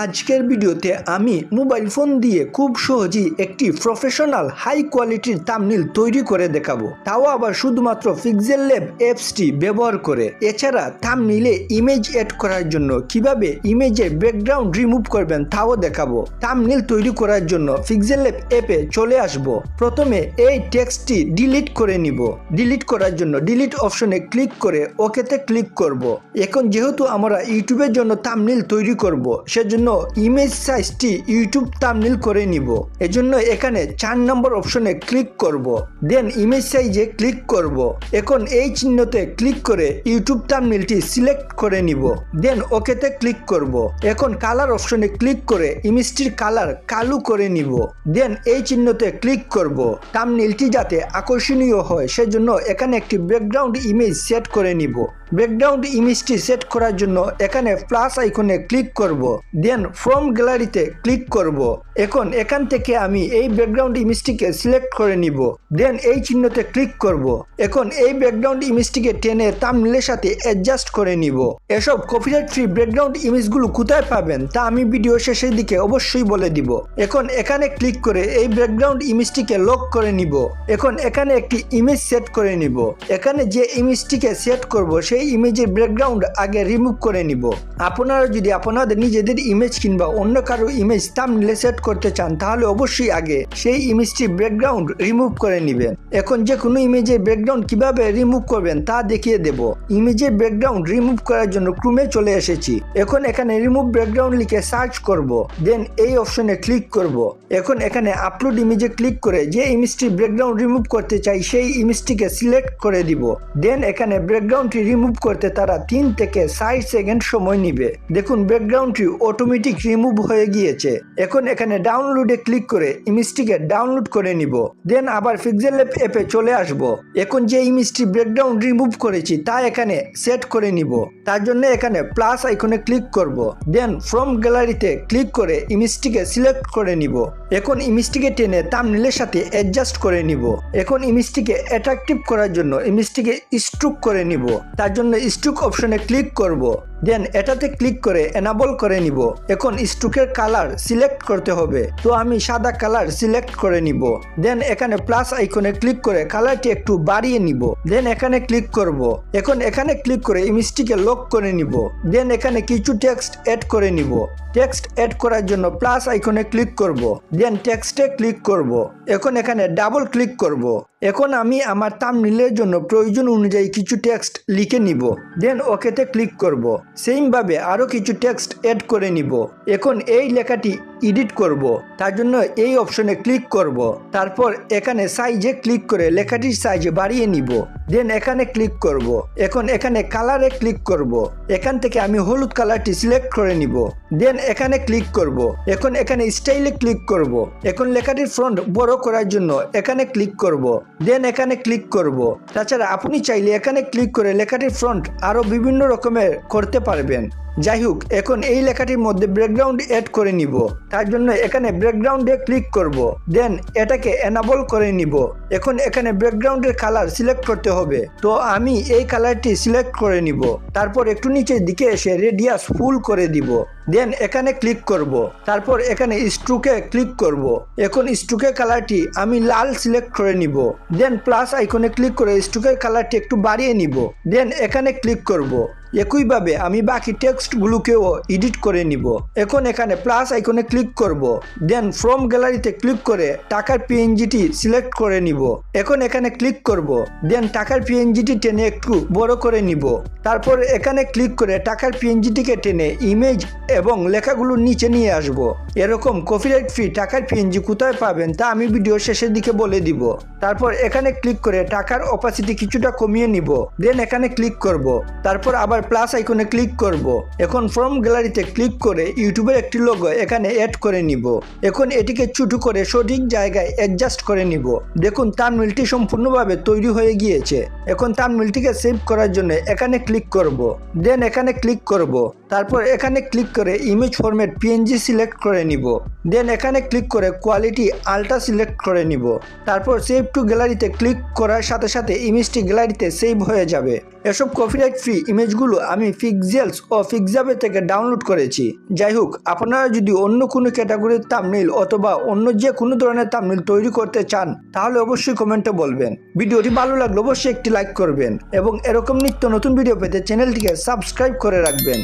আজকের ভিডিওতে আমি মোবাইল ফোন দিয়ে খুব সহজেই একটি প্রফেশনাল হাই কোয়ালিটির তামনিল তৈরি করে দেখাবো। তাও আবার শুধুমাত্র পিক্সেল ল্যাব অ্যাপসটি ব্যবহার করে। এছাড়া থামনিলে ইমেজ এড করার জন্য কীভাবে ইমেজের ব্যাকগ্রাউন্ড রিমুভ করবেন তাও দেখাবো। থামনিল তৈরি করার জন্য পিক্সেল ল্যাব অ্যাপে চলে আসব। প্রথমে এই টেক্সটটি ডিলিট করে নিব। ডিলিট করার জন্য ডিলিট অপশনে ক্লিক করে ওকেতে ক্লিক করব। এখন যেহেতু আমরা ইউটিউবের জন্য থামনিল তৈরি করব, সেজন্য ইমেজ সাইজটি ইউটিউব থামনিল করে নিব। এজন্য এখানে চার নম্বর অপশনে ক্লিক করব। দেন ইমেজ সাইজে ক্লিক করব। এখন এই চিহ্নতে ক্লিক করে ইউটিউব থামনিলটি সিলেক্ট করে নিব। দেন ওকেতে ক্লিক করব। এখন কালার অপশনে ক্লিক করে ইমেজটির কালার কালো করে নিব। দেন এই চিহ্নতে ক্লিক করব। থামনিলটি যাতে আকর্ষণীয় হয়, সেজন্য এখানে একটি ব্যাকগ্রাউন্ড ইমেজ সেট করে নিব। ব্যাকগ্রাউন্ড ইমেজটি সেট করার জন্য এখানে প্লাস আইকনে ক্লিক করব। দেন ফ্রম গ্যালারিতে ক্লিক করব। এখন এখান থেকে আমি এই ব্যাকগ্রাউন্ড ইমেজটিকে সিলেক্ট করে নিব। দেন এই চিহ্নতে ক্লিক করব। এখন এই ব্যাকগ্রাউন্ড ইমেজটিকে টেনে তামনিলের সাথে অ্যাডজাস্ট করে নিব। এসব কপিরাইট ফ্রি ব্যাকগ্রাউন্ড ইমেজগুলো কোথায় পাবেন তা আমি ভিডিও শেষের দিকে অবশ্যই বলে দিব। এখন এখানে ক্লিক করে এই ব্যাকগ্রাউন্ড ইমেজটিকে লক করে নিব। এখন এখানে একটি ইমেজ সেট করে নিব। এখানে যে ইমেজটিকে সেট করব, সেই ইমেজের ব্যাকগ্রাউন্ড আগে রিমুভ করে নিব। আপনারা যদি আপনাদের নিজেদের ইমেজ কিংবা অন্য কারও ইমেজ থাম্বনেলে সেট করতে চান, তাহলে অবশ্যই আগে সেই ইমেজটি ব্যাকগ্রাউন্ড রিমুভ করে নেবেন। এখন যে কোনো ইমেজের ব্যাকগ্রাউন্ড কীভাবে রিমুভ করবেন তা দেখিয়ে দেব। ইমেজের ব্যাকগ্রাউন্ড রিমুভ করার জন্য ক্রুমে চলে এসেছি। এখন এখানে রিমুভ ব্যাকগ্রাউন্ড লিখে সার্চ করব দেন এই অপশনে ক্লিক করব। এখন এখানে আপলোড ইমেজে ক্লিক করে যে ইমেজটি ব্যাকগ্রাউন্ড রিমুভ করতে চাই, সেই ইমেজটিকে সিলেক্ট করে দিব। দেন এখানে ব্যাকগ্রাউন্ডটি রিমুভ করতে তারা তিন থেকে ষাট সেকেন্ড সময় নিবে। দেখুন ব্যাকগ্রাউন্ডটি অটোমেটিক রিমুভ হয়ে গিয়েছে। এখন এখানে ডাউনলোডে ক্লিক করে ইমেজটিকে ডাউনলোড করে নিব। দেন আবার অ্যাপ অ্যাপে চলে আসব। এখন যে ইমেজটি ব্রেকডাউন রিমুভ করেছি, তা এখানে সেট করে নিব। তার জন্য এখানে প্লাস আইকনে ক্লিক করব। দেন ফ্রম গ্যালারিতে ক্লিক করে ইমেজটিকে সিলেক্ট করে নিব। এখন ইমেজটিকে টেনে তামনিলের সাথে অ্যাডজাস্ট করে নিব। এখন ইমেজটিকে অ্যাট্রাকটিভ করার জন্য ইমেজটিকে স্ট্রুক করে নিব। তার জন্য স্ট্রুক অপশনে ক্লিক করব। দেন এটাতে ক্লিক করে এনাবল করে নিব। এখন স্ট্রোকের কালার সিলেক্ট করতে হবে। তো আমি সাদা কালার সিলেক্ট করে নিব। দেন এখানে প্লাস আইকনে ক্লিক করে কালারটি একটু বাড়িয়ে নিব। দেন এখানে ক্লিক করব। এখন এখানে ক্লিক করে ইমেজটিকে লক করে নিব। দেন এখানে কিছু টেক্সট অ্যাড করে নিব। টেক্সট অ্যাড করার জন্য প্লাস আইকনে ক্লিক করব। দেন টেক্সটে ক্লিক করব। এখন এখানে ডাবল ক্লিক করব। এখন আমি আমার থাম্বনেইলের জন্য প্রয়োজন অনুযায়ী কিছু টেক্সট লিখে নিব। দেন ওকেতে ক্লিক করব। সেইমভাবে আরও কিছু টেক্সট অ্যাড করে নিব। এখন এই লেখাটি এডিট করব। তার জন্য এই অপশনে ক্লিক করব। তারপর এখানে সাইজে ক্লিক করে লেখাটির সাইজ বাড়িয়ে নিব। দেন এখানে ক্লিক করব। এখন এখানে কালারে ক্লিক করব। এখান থেকে আমি হলুদ কালারটি সিলেক্ট করে নিব। দেন এখানে ক্লিক করব। এখন এখানে স্টাইলে ক্লিক করব। এখন লেখাটির ফ্রন্ট বড় করার জন্য এখানে ক্লিক করব। দেন এখানে ক্লিক করব। তাছাড়া আপনি চাইলে এখানে ক্লিক করে লেখাটির ফ্রন্ট আরও বিভিন্ন রকমের করতে পারবেন। যাই হোক এখন এই লেখাটির মধ্যে ব্যাকগ্রাউন্ড অ্যাড করে নিব। তার জন্য এখানে ব্যাকগ্রাউন্ডে ক্লিক করব। দেন এটাকে এনাবল করে নিব। এখন এখানে ব্যাকগ্রাউন্ডের কালার সিলেক্ট করতে হবে। তো আমি এই কালারটি সিলেক্ট করে নিব। তারপর একটু নিচের দিকে এসে রেডিয়াস ফুল করে দিব। দেন এখানে ক্লিক করব। তারপর এখানে স্ট্রোকে ক্লিক করব। এখন স্ট্রোকের কালারটি আমি লাল সিলেক্ট করে নিব। দেন প্লাস আইকনে ক্লিক করে স্ট্রোকের কালারটি একটু বাড়িয়ে নিব। দেন এখানে ক্লিক করব। একইভাবে আমি বাকি টেক্সটগুলোকেও এডিট করে নিব। এখন এখানে প্লাস আইকনে ক্লিক করব। দেন ফ্রম গ্যালারিতে ক্লিক করে টাকার পিএনজিটি সিলেক্ট করে নিব। এখন এখানে ক্লিক করব। দেন টাকার পিএনজিটি টেনে একটু বড় করে নিব। তারপর এখানে ক্লিক করে টাকার পিএনজিটিকে টেনে ইমেজ এবং লেখাগুলো নিচে নিয়ে আসব। এরকম কপিরাইট ফ্রি টাকার পিএনজি কোথায় পাবেন তা আমি ভিডিও শেষের দিকে বলে দিব। তারপর এখানে ক্লিক করে টাকার অপাসিটি কিছুটা কমিয়ে নিব। দেন এখানে ক্লিক করব। তারপর আবার প্লাস আইকনে ক্লিক করব। এখন ফর্ম গ্যালারিতে ক্লিক করে ইউটিউবের একটি লোগো এখানে অ্যাড করে নিব। এখন এটিকে ছোটো করে সঠিক জায়গায় অ্যাডজাস্ট করে নিব। দেখুন তামিলটি সম্পূর্ণভাবে তৈরি হয়ে গিয়েছে। এখন তামিলটিকে সেভ করার জন্য এখানে ক্লিক করব। দেন এখানে ক্লিক করব। তারপর এখানে ক্লিক করে ইমেজ ফরম্যাট পিএনজি সিলেক্ট করে নিব। দেন এখানে ক্লিক করে কোয়ালিটি আলট্রা সিলেক্ট করে নিব। তারপর সেভ টু গ্যালারিতে ক্লিক করার সাথে সাথে ইমেজটি গ্যালারিতে সেভ হয়ে যাবে। এসব কপিরাইট ফ্রি ইমেজগুলো ভিডিওগুলো আমি ফিক্সেলস ও ফিক্সাবে থেকে ডাউনলোড করেছি। যাই হোক, আপনারা যদি অন্য কোনো ক্যাটাগরির তামনিল অথবা অন্য যে কোনো ধরনের তামনিল তৈরি করতে চান, তাহলে অবশ্যই কমেন্টে বলবেন। ভিডিওটি ভালো লাগলে অবশ্যই একটি লাইক করবেন এবং এরকম নিত্য নতুন ভিডিও পেতে চ্যানেলটিকে সাবস্ক্রাইব করে রাখবেন।